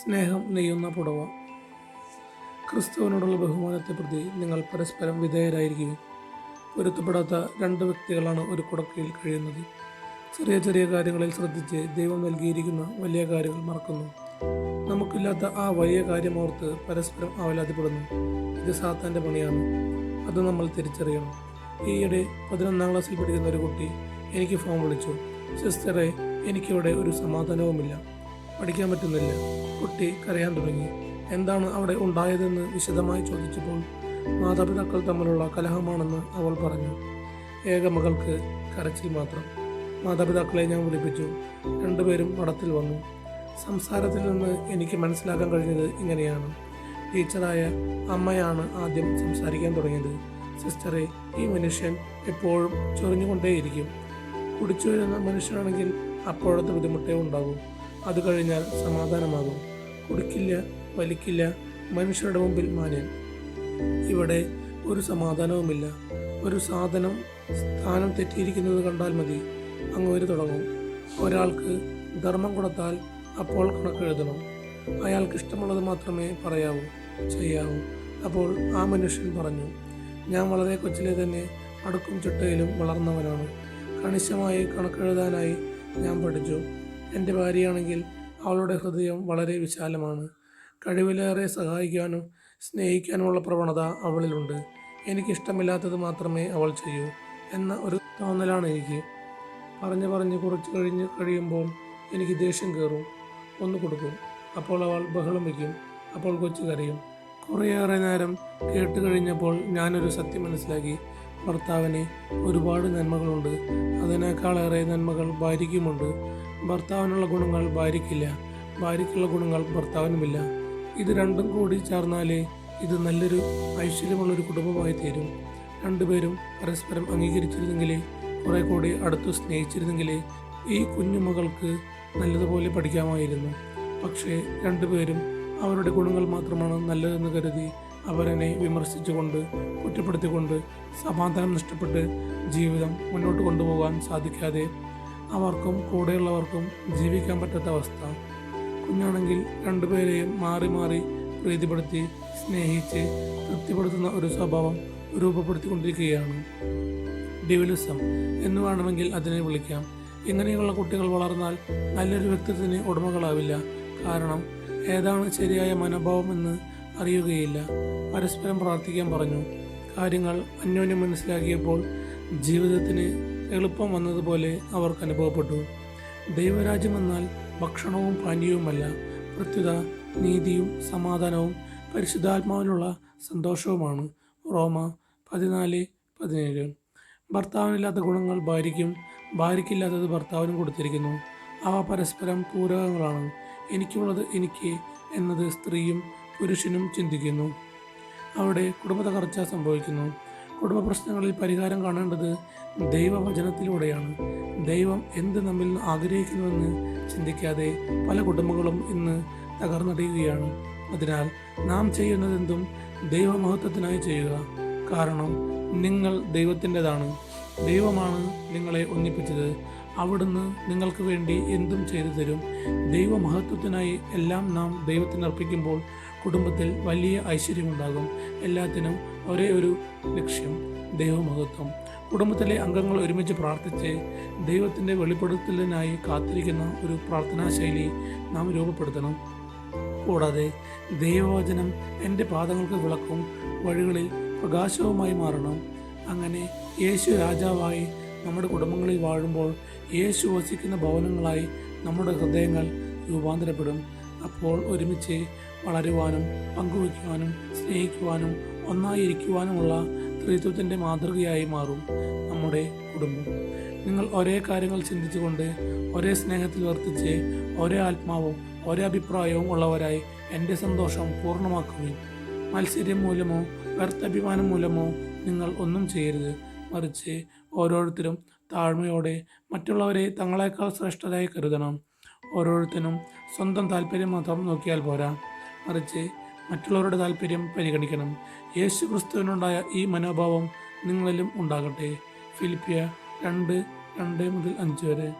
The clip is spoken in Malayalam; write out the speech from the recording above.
സ്നേഹം നെയ്യുന്ന പുടവ. ക്രിസ്തുവിനോടുള്ള ബഹുമാനത്തെ പ്രതി നിങ്ങൾ പരസ്പരം വിധേയരായിരിക്കുകയും പൊരുത്തപ്പെടാത്ത രണ്ട് വ്യക്തികളാണ് ഒരു കുടക്കയിൽ കഴിയുന്നത്. ചെറിയ ചെറിയ കാര്യങ്ങളിൽ ശ്രദ്ധിച്ച് ദൈവം നൽകിയിരിക്കുന്ന വലിയ കാര്യങ്ങൾ മറക്കുന്നു. നമുക്കില്ലാത്ത ആ വലിയ കാര്യം ഓർത്ത് പരസ്പരം ആവലാതിപ്പെടുന്നു ഇത് സാത്താന്റെ പണിയാണ്. അത് നമ്മൾ തിരിച്ചറിയണം. ഈയിടെ പതിനൊന്നാം ക്ലാസ്സിൽ പഠിക്കുന്ന ഒരു കുട്ടി എനിക്ക് ഫോൺ വിളിച്ചു. സിസ്റ്ററെ എനിക്കിവിടെ ഒരു സമാധാനവുമില്ല. പഠിക്കാൻ പറ്റുന്നില്ല. കുട്ടി കരയാൻ തുടങ്ങി. എന്താണ് അവിടെ ഉണ്ടായതെന്ന് വിശദമായി ചോദിച്ചപ്പോൾ മാതാപിതാക്കൾ തമ്മിലുള്ള കലഹമാണെന്ന് അവൾ പറഞ്ഞു. ഏക മകൾക്ക് കരച്ചിൽ മാത്രം. മാതാപിതാക്കളെ ഞാൻ വിളിപ്പിച്ചു. രണ്ടുപേരും മഠത്തിൽ വന്നു. സംസാരത്തിൽ നിന്ന് എനിക്ക് മനസ്സിലാക്കാൻ കഴിഞ്ഞത് ഇങ്ങനെയാണ്. ടീച്ചറായ അമ്മയാണ് ആദ്യം സംസാരിക്കാൻ തുടങ്ങിയത്. സിസ്റ്ററെ ഈ മനുഷ്യൻ എപ്പോഴും ചൊറിഞ്ഞുകൊണ്ടേയിരിക്കും. കുടിച്ചു വരുന്ന മനുഷ്യനാണെങ്കിൽ അപ്പോഴത്തെ ബുദ്ധിമുട്ടേ ഉണ്ടാകൂ. അത് കഴിഞ്ഞാൽ സമാധാനമാകും. കുടിക്കില്ല വലിക്കില്ല മനുഷ്യരുടെ മുമ്പിൽ മാന്യൻ ഇവിടെ ഒരു സമാധാനവുമില്ല. ഒരു സാധനം സ്ഥാനം തെറ്റിയിരിക്കുന്നത് കണ്ടാൽ മതി. അങ്ങ് ഒരു തുടങ്ങും. ഒരാൾക്ക് ധർമ്മം കൊടുത്താൽ അപ്പോൾ കണക്കെഴുതണം. അയാൾക്ക് ഇഷ്ടമുള്ളത് മാത്രമേ പറയാവൂ ചെയ്യാവൂ. അപ്പോൾ ആ മനുഷ്യൻ പറഞ്ഞു ഞാൻ വളരെ കൊച്ചിലെ തന്നെ അടുക്കും ചിട്ടയിലും വളർന്നവനാണ്. കണിശമായി കണക്കെഴുതാനായി ഞാൻ പഠിച്ചു. എന്റെ ഭാര്യയാണെങ്കിൽ അവളുടെ ഹൃദയം വളരെ വിശാലമാണ്. കഴിവിലേറെ സഹായിക്കാനും സ്നേഹിക്കാനുമുള്ള പ്രവണത അവളിലുണ്ട്. എനിക്കിഷ്ടമില്ലാത്തത് മാത്രമേ അവൾ ചെയ്യൂ എന്ന ഒരു തോന്നലാണ് എനിക്ക്. പറഞ്ഞു പറഞ്ഞ് കുറച്ച് കഴിഞ്ഞ് കഴിയുമ്പോൾ എനിക്ക് ദേഷ്യം കയറും. ഒന്ന് കൊടുക്കും. അപ്പോൾ അവൾ ബഹളം വയ്ക്കും. അപ്പോൾ കൊച്ചു കരയും. കുറേയേറെ നേരം കേട്ട് കഴിഞ്ഞപ്പോൾ ഞാനൊരു സത്യം മനസ്സിലാക്കി. ഭർത്താവിന് ഒരുപാട് നന്മകളുണ്ട്. അതിനേക്കാളേറെ നന്മകൾ ഭാര്യയ്ക്കുമുണ്ട്. ഭർത്താവിനുള്ള ഗുണങ്ങൾ ഭാര്യയ്ക്കില്ല. ഭാര്യയ്ക്കുള്ള ഗുണങ്ങൾ ഭർത്താവിനുമില്ല. ഇത് രണ്ടും കൂടി ചേർന്നാലേ ഇത് നല്ലൊരു ഐശ്വര്യമുള്ളൊരു കുടുംബമായി തീരും. രണ്ടുപേരും പരസ്പരം അംഗീകരിച്ചിരുന്നെങ്കിലേ കുറെ കൂടി അടുത്ത് സ്നേഹിച്ചിരുന്നെങ്കിലേ ഈ കുഞ്ഞുമകൾക്ക് നല്ലതുപോലെ പഠിക്കാമായിരുന്നു. പക്ഷേ രണ്ടുപേരും അവരുടെ ഗുണങ്ങൾ മാത്രമാണ് നല്ലതെന്ന് കരുതി അവരനെ വിമർശിച്ചുകൊണ്ട് കുറ്റപ്പെടുത്തിക്കൊണ്ട് സമാധാനം നഷ്ടപ്പെട്ട് ജീവിതം മുന്നോട്ട് കൊണ്ടുപോകാൻ സാധിക്കാതെ അവർക്കും കൂടെയുള്ളവർക്കും ജീവിക്കാൻ പറ്റാത്ത അവസ്ഥ. കുഞ്ഞാണെങ്കിൽ രണ്ടുപേരെയും മാറി മാറി പ്രീതിപ്പെടുത്തി സ്നേഹിച്ച് തൃപ്തിപ്പെടുത്തുന്ന ഒരു സ്വഭാവം രൂപപ്പെടുത്തിക്കൊണ്ടിരിക്കുകയാണ്. ഡിവിലിസം എന്ന് വേണമെങ്കിൽ അതിനെ വിളിക്കാം. ഇങ്ങനെയുള്ള കുട്ടികൾ വളർന്നാൽ നല്ലൊരു വ്യക്തിത്വത്തിന് ഉടമകളാവില്ല. കാരണം ഏതാണ് ശരിയായ മനോഭാവം എന്ന് അറിയുകയില്ല. പരസ്പരം പ്രാർത്ഥിക്കാൻ പറഞ്ഞു. കാര്യങ്ങൾ അന്യോന്യം മനസ്സിലാക്കിയപ്പോൾ ജീവിതത്തിന് എളുപ്പം വന്നതുപോലെ അവർക്ക് അനുഭവപ്പെട്ടു. ദൈവരാജ്യം എന്നാൽ ഭക്ഷണവും പാനീയവുമല്ല പ്രത്യുത നീതിയും സമാധാനവും പരിശുദ്ധാത്മാവിനുള്ള സന്തോഷവുമാണ്. റോമ പതിനാല് പതിനേഴ്. ഭർത്താവിനില്ലാത്ത ഗുണങ്ങൾ ഭാര്യയ്ക്കും ഭാര്യയ്ക്കില്ലാത്തത് ഭർത്താവിനും കൊടുത്തിരിക്കുന്നു. അവ പരസ്പരം പൂരകങ്ങളാണ്. എനിക്കുള്ളത് എനിക്ക് എന്നത് സ്ത്രീയും പുരുഷനും ചിന്തിക്കുന്നു. അവിടെ കുടുംബ തകർച്ച സംഭവിക്കുന്നു. കുടുംബ പ്രശ്നങ്ങളിൽ പരിഹാരം കാണേണ്ടത് ദൈവവചനത്തിലൂടെയാണ്. ദൈവം എന്ത് നമ്മിൽ ആഗ്രഹിക്കുന്നുവെന്ന് ചിന്തിക്കാതെ പല കുടുംബങ്ങളും ഇന്ന് തകർന്നടിയുകയാണ്. അതിനാൽ നാം ചെയ്യുന്നതെന്തും ദൈവമഹത്വത്തിനായി ചെയ്യുക. കാരണം നിങ്ങൾ ദൈവത്തിന്റെതാണ്. ദൈവമാണ് നിങ്ങളെ ഒന്നിപ്പിച്ചത്. അവിടുന്ന് നിങ്ങൾക്ക് വേണ്ടി എന്തും ചെയ്തു തരും. ദൈവമഹത്വത്തിനായി എല്ലാം നാം ദൈവത്തിന് അർപ്പിക്കുമ്പോൾ കുടുംബത്തിൽ വലിയ ഐശ്വര്യമുണ്ടാകും. എല്ലാത്തിനും ഒരേ ഒരു ലക്ഷ്യം ദൈവമഹത്വം. കുടുംബത്തിലെ അംഗങ്ങൾ ഒരുമിച്ച് പ്രാർത്ഥിച്ച് ദൈവത്തിന്റെ വെളിപ്പെടുത്തലിനായി കാത്തിരിക്കുന്ന ഒരു പ്രാർത്ഥനാ ശൈലി നാം രൂപപ്പെടുത്തണം. കൂടാതെ ദൈവവചനം എന്റെ പാദങ്ങൾക്ക് വിളക്കും വഴികളിൽ പ്രകാശവുമായി മാറണം. അങ്ങനെ യേശു രാജാവായി നമ്മുടെ കുടുംബങ്ങളിൽ വാഴുമ്പോൾ യേശു വസിക്കുന്ന ഭവനങ്ങളായി നമ്മുടെ ഹൃദയങ്ങൾ രൂപാന്തരപ്പെടും. അപ്പോൾ ഒരുമിച്ച് വളരുവാനും പങ്കുവയ്ക്കുവാനും സ്നേഹിക്കുവാനും ഒന്നായിരിക്കുവാനുമുള്ള ത്രിത്വത്തിന്റെ മാതൃകയായി മാറും നമ്മുടെ കുടുംബം. നിങ്ങൾ ഒരേ കാര്യങ്ങൾ ചിന്തിച്ചുകൊണ്ട് ഒരേ സ്നേഹത്തിൽ വർത്തിച്ച് ഒരേ ആത്മാവും ഒരേ അഭിപ്രായവും ഉള്ളവരായി എന്റെ സന്തോഷം പൂർണമാക്കുകയും മത്സര്യം മൂലമോ വ്യർത്ഥഭിമാനം മൂലമോ നിങ്ങൾ ഒന്നും ചെയ്യരുത്. മറിച്ച് ഓരോരുത്തരും താഴ്മയോടെ മറ്റുള്ളവരെ തങ്ങളെക്കാൾ ശ്രേഷ്ഠരായി കരുതണം. ഓരോരുത്തരും സ്വന്തം താല്പര്യം മാത്രം നോക്കിയാൽ പോരാ. മറിച്ച് മറ്റുള്ളവരുടെ താല്പര്യം പരിഗണിക്കണം. യേശു ക്രിസ്തുവിനുണ്ടായ ഈ മനോഭാവം നിങ്ങളിലും ഉണ്ടാകട്ടെ. ഫിലിപ്പിയ രണ്ട് രണ്ട് മുതൽ അഞ്ച് വരെ.